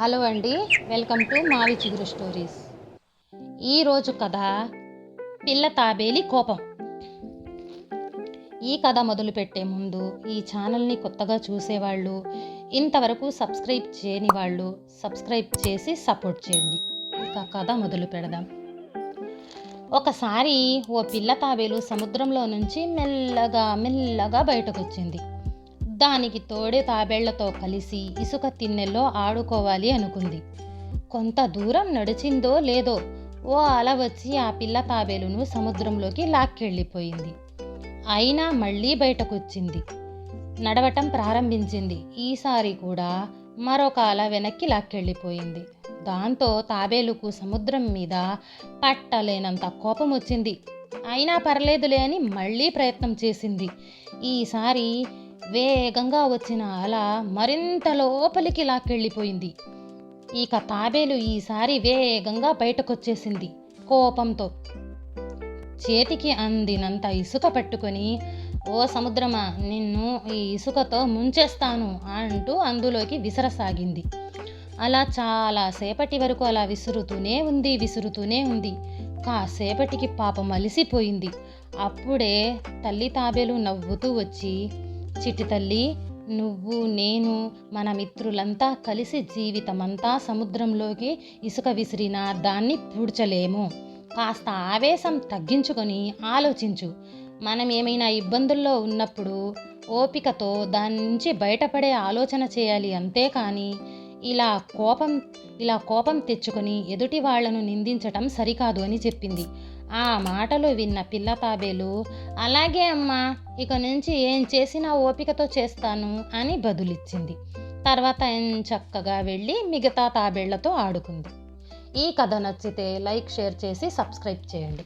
Hello అండి welcome to మావి చిగురు స్టోరీస్. ఈరోజు కథ పిల్ల తాబేలి కోపం. ఈ కథ మొదలుపెట్టే ముందు ఈ ఛానల్ని కొత్తగా చూసేవాళ్ళు ఇంతవరకు సబ్స్క్రైబ్ చేయని వాళ్ళు సబ్స్క్రైబ్ చేసి సపోర్ట్ చేయండి. ఇక కథ మొదలు పెడదాం. ఒకసారి ఓ పిల్ల తాబేలు సముద్రంలో నుంచి మెల్లగా మెల్లగా బయటకు వచ్చింది దానికి తోడే తాబేళ్ళతో కలిసి ఇసుక తిన్నెల్లో ఆడుకోవాలి అనుకుంది. కొంత దూరం నడిచిందో లేదో ఓ అల వచ్చి ఆ పిల్ల తాబేలును సముద్రంలోకి లాక్కెళ్ళిపోయింది. అయినా మళ్ళీ బయటకొచ్చింది. నడవటం ప్రారంభించింది. ఈసారి కూడా మరొక అల వెనక్కి లాక్కెళ్ళిపోయింది. దాంతో తాబేలుకు సముద్రం మీద పట్టలేనంత కోపం వచ్చింది అయినా పర్లేదులే అని మళ్ళీ ప్రయత్నం చేసింది. ఈసారి వేగంగా వచ్చిన అల మరింత లోపలికి లాక్కెళ్ళిపోయింది. ఇక తాబేలు ఈసారి వేగంగా బయటకొచ్చేసింది కోపంతో. చేతికి అందినంత ఇసుక పట్టుకొని ఓ సముద్రమా నిన్ను ఈ ఇసుకతో ముంచేస్తాను అంటూ అందులోకి విసరసాగింది. అలా చాలా సేపటి వరకు అలా విసురుతూనే ఉంది విసురుతూనే ఉంది. కాసేపటికి పాపం అలిసిపోయింది. అప్పుడే తల్లి తాబేలు నవ్వుతూ వచ్చి చిట్టి తల్లి నువ్వు నేను మన మిత్రులంతా కలిసి జీవితమంతా సముద్రంలోకి ఇసుక విసిరినా దాన్ని పూడ్చలేము. కాస్త ఆవేశం తగ్గించుకొని ఆలోచించు. మనం ఏమైనా ఇబ్బందుల్లో ఉన్నప్పుడు ఓపికతో దాని నుంచి బయటపడే ఆలోచన చేయాలి అంతేకాని ఇలా కోపం ఇలా కోపం తెచ్చుకొని ఎదుటి వాళ్ళను నిందించటం సరికాదు అని చెప్పింది. ఆ మాటలు విన్న పిల్ల తాబేలు అలాగే అమ్మా ఇక నుంచి ఏం చేసినా ఓపికతో చేస్తాను అని బదులిచ్చింది. తర్వాత చక్కగా వెళ్ళి మిగతా తాబేళ్ళతో ఆడుకుంది. ఈ కథ నచ్చితే లైక్ షేర్ చేసి సబ్స్క్రైబ్ చేయండి.